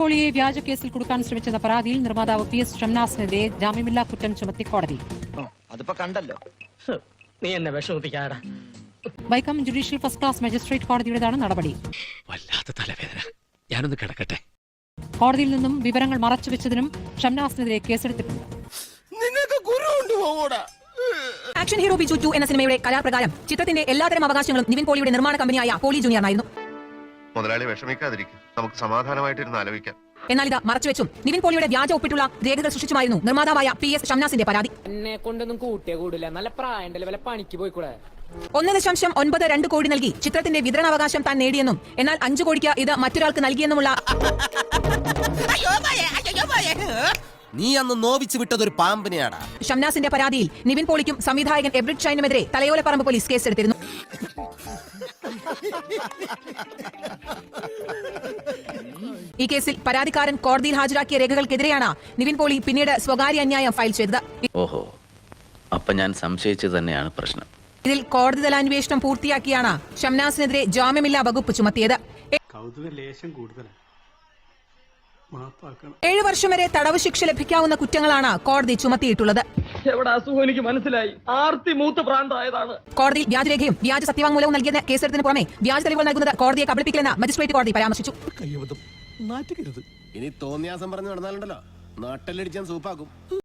പോളിയെ വ്യാജ കേസിൽ കൊടുക്കാൻ ശ്രമിച്ചെന്ന പരാതിയിൽ നിർമ്മാതാവ് പി എസ് ഷംനാസിനെതിരെ ജാമ്യമില്ലാ കുറ്റം ചുമത്തി കോടതി. അതിപ്പോ കണ്ടല്ലോ. നീ എന്നെ വിഷമിപ്പിക്കാടാ. Vaikom judicial first class magistrate കോടതിയുടേതാണ് നടപടി. വല്ലാത്ത തലവേദന. ഞാനൊന്ന് കിടക്കട്ടെ. കോടതിയിൽ നിന്നും വിവരങ്ങൾ മറച്ചുവെച്ചതിനും ഷംനാസിനെതിരെ കേസെടുത്തിട്ടുണ്ട് ആക്ഷൻ ഹീറോ ബിജു ടു എന്ന സിനിമയുടെ കലാപ്രകാരം ചിത്രത്തിന്റെ എല്ലാതരം അവകാശങ്ങളും നിവിൻ പോളിയുടെ നിർമ്മാണ കമ്പനിയായ പോളി ജൂനിയറിനായിരുന്നു. മുതലാളി വിഷമിക്കാതിരിക്കും. നമുക്ക് സമാധാനമായിട്ടിരുന്ന് ആലോചിക്കാം. എന്നാൽ ഇത് മറച്ചുവെച്ചും നിവിൻ പോളിയുടെ വ്യാജ ഒപ്പിട്ടുള്ള രേഖകൾ സൃഷ്ടിച്ചുമായിരുന്നു നിർമ്മാതാവായ പി എസ് ഷംനാസിന്റെ പരാതി. എന്നെ കൊണ്ടൊന്നും കൂട്ടിയേ കൂടില്ല. നല്ല പ്രായണ്ടല്ലേ വല്ല പണിക്ക് പോയിക്കൂടെ? ഒന്ന് ദശാംശം ഒൻപത് രണ്ട് കോടി നൽകി. ചിത്രത്തിന്റെ വിതരണാവകാശം താൻ നേടിയെന്നും എന്നാൽ അഞ്ചു കോടിക്ക് ഇത് മറ്റൊരാൾക്ക് നൽകിയെന്നുമുള്ള നീ അന്ന് നോവിച്ചു വിട്ടതൊരു പാമ്പിനെയാടാ. ഷംനാസിന്റെ പരാതിയിൽ നിവിൻ പോളിക്കും സംവിധായകൻ എബ്രിഡ് ഷൈനുമെതിരെ തലയോലപ്പറമ്പ് പോലീസ് കേസെടുത്തിരുന്നു. ഈ കേസിൽ പരാതിക്കാരൻ കോടതിയിൽ ഹാജരാക്കിയ രേഖകൾക്കെതിരെയാണ് നിവിൻ പോളി പിന്നീട് സ്വകാര്യ അന്യായം ഫയൽ ചെയ്തത്. ഓഹോ അപ്പൊ ഞാൻ സംശയിച്ചത് തന്നെയാണ് പ്രശ്നം. ഇതിൽ കോടതിതല അന്വേഷണം പൂർത്തിയാക്കിയാണ് ഷംനാസിനെതിരെ ജാമ്യമില്ലാ വകുപ്പ് ചുമത്തിയത്. ഏഴു വർഷം വരെ തടവ് ശിക്ഷ ലഭിക്കാവുന്ന കുറ്റങ്ങളാണ് കോടതി ചുമത്തിയിട്ടുള്ളത്. എവിടെ അസുഖം എനിക്ക് മനസ്സിലായി? ആർത്തി മൂത്ത് കോടതിയിൽ വ്യാജരേഖയും വ്യാജ സത്യവാങ്മൂലവും നൽകിയ കേസെടുത്തിന് പുറമെ വ്യാജ തെളിവുകൾ നൽകുന്നത് കോടതിയെ കബളിപ്പിക്കില്ലെന്ന് മജിസ്ട്രേറ്റ് കോടതി പരാമർശിച്ചു. ഇനി തോന്നിയാസം പറഞ്ഞു നടന്നാലുണ്ടല്ലോ. നാട്ടിലടിച്ചാൻ സൂപ്പാക്കും.